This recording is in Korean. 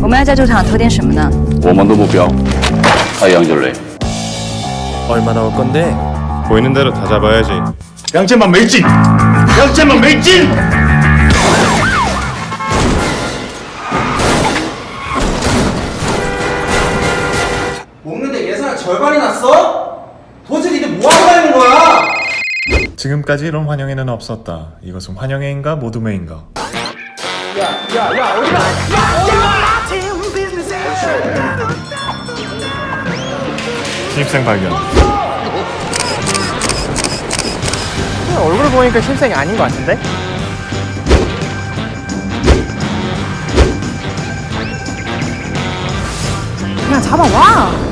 我们要在这场投点什么呢？我们的目标，太阳人类。 얼마 나올 건데? 보이는 대로 다 잡아야지. 两千万美金，两千万美金。 먹는데 예산을 절반이 났어? 도대체 니들 뭐하고 다니는 거야? 지금까지 이런 환영회는 없었다. 이것은 환영회인가 모둠회인가? 신입생 발견. 얼굴 보니까 실생이 아닌 것 같은데? 그냥 잡아와.